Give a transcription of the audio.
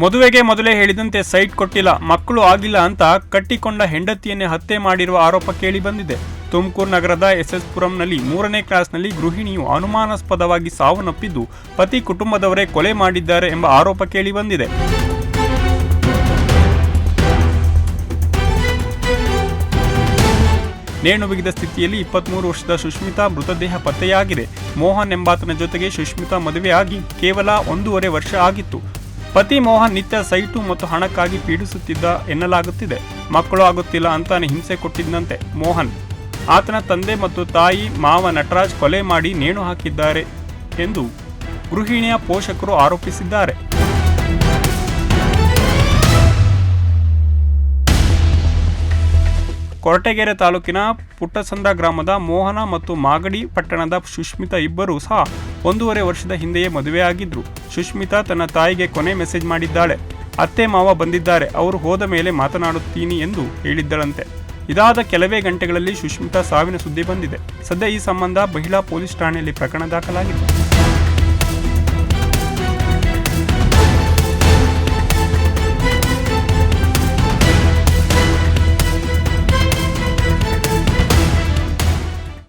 ಮದುವೆಗೆ ಮೊದಲೇ ಹೇಳಿದಂತೆ ಸೈಟ್ ಕೊಟ್ಟಿಲ್ಲ, ಮಕ್ಕಳು ಆಗಿಲ್ಲ ಅಂತ ಕಟ್ಟಿಕೊಂಡ ಹೆಂಡತಿಯನ್ನೇ ಹತ್ಯೆ ಮಾಡಿರುವ ಆರೋಪ ಕೇಳಿ ಬಂದಿದೆ. ತುಮಕೂರು ನಗರದ ಎಸ್ಎಸ್ ಪುರಂನಲ್ಲಿ ಮೂರನೇ ಕ್ಲಾಸ್ನಲ್ಲಿ ಗೃಹಿಣಿಯು ಅನುಮಾನಾಸ್ಪದವಾಗಿ ಸಾವನ್ನಪ್ಪಿದ್ದು, ಪತಿ ಕುಟುಂಬದವರೇ ಕೊಲೆ ಮಾಡಿದ್ದಾರೆ ಎಂಬ ಆರೋಪ ಕೇಳಿ ಬಂದಿದೆ. ನೇಣು ಬಿಗಿದ ಸ್ಥಿತಿಯಲ್ಲಿ ಇಪ್ಪತ್ಮೂರು ವರ್ಷದ ಸುಷ್ಮಿತಾ ಮೃತದೇಹ ಪತ್ತೆಯಾಗಿದೆ. ಮೋಹನ್ ಎಂಬಾತನ ಜೊತೆಗೆ ಸುಷ್ಮಿತಾ ಮದುವೆಯಾಗಿ ಕೇವಲ ಒಂದೂವರೆ ವರ್ಷ ಆಗಿತ್ತು. ಪತಿ ಮೋಹನ್ ನಿತ್ಯ ಸೈಟು ಮತ್ತು ಹಣಕ್ಕಾಗಿ ಪೀಡಿಸುತ್ತಿದ್ದ ಎನ್ನಲಾಗುತ್ತಿದೆ. ಮಕ್ಕಳು ಆಗುತ್ತಿಲ್ಲ ಅಂತಾನೆ ಹಿಂಸೆ ಕೊಟ್ಟಿದ್ದಂತೆ ಮೋಹನ್. ಆತನ ತಂದೆ ಮತ್ತು ತಾಯಿ, ಮಾವ ನಟರಾಜ್ ಕೊಲೆ ಮಾಡಿ ನೇಣು ಹಾಕಿದ್ದಾರೆ ಎಂದು ಗೃಹಿಣಿಯ ಪೋಷಕರು ಆರೋಪಿಸಿದ್ದಾರೆ. ಕೊರಟಗೆರೆ ತಾಲೂಕಿನ ಪುಟ್ಟಸಂದ ಗ್ರಾಮದ ಮೋಹನ ಮತ್ತು ಮಾಗಡಿ ಪಟ್ಟಣದ ಸುಷ್ಮಿತಾ ಇಬ್ಬರೂ ಸಹ ಒಂದೂವರೆ ವರ್ಷದ ಹಿಂದೆಯೇ ಮದುವೆಯಾಗಿದ್ರು ಸುಷ್ಮಿತಾ ತನ್ನ ತಾಯಿಗೆ ಕೊನೆ ಮೆಸೇಜ್ ಮಾಡಿದ್ದಾಳೆ. ಅತ್ತೆ ಮಾವ ಬಂದಿದ್ದಾರೆ, ಅವರು ಹೋದ ಮೇಲೆ ಮಾತನಾಡುತ್ತೀನಿ ಎಂದು ಹೇಳಿದ್ದಳಂತೆ. ಇದಾದ ಕೆಲವೇ ಗಂಟೆಗಳಲ್ಲಿ ಸುಷ್ಮಿತಾ ಸಾವಿನ ಸುದ್ದಿ ಬಂದಿದೆ. ಸದ್ಯ ಈ ಸಂಬಂಧ ಮಹಿಳಾ ಪೊಲೀಸ್ ಠಾಣೆಯಲ್ಲಿ ಪ್ರಕರಣ ದಾಖಲಾಗಿದೆ.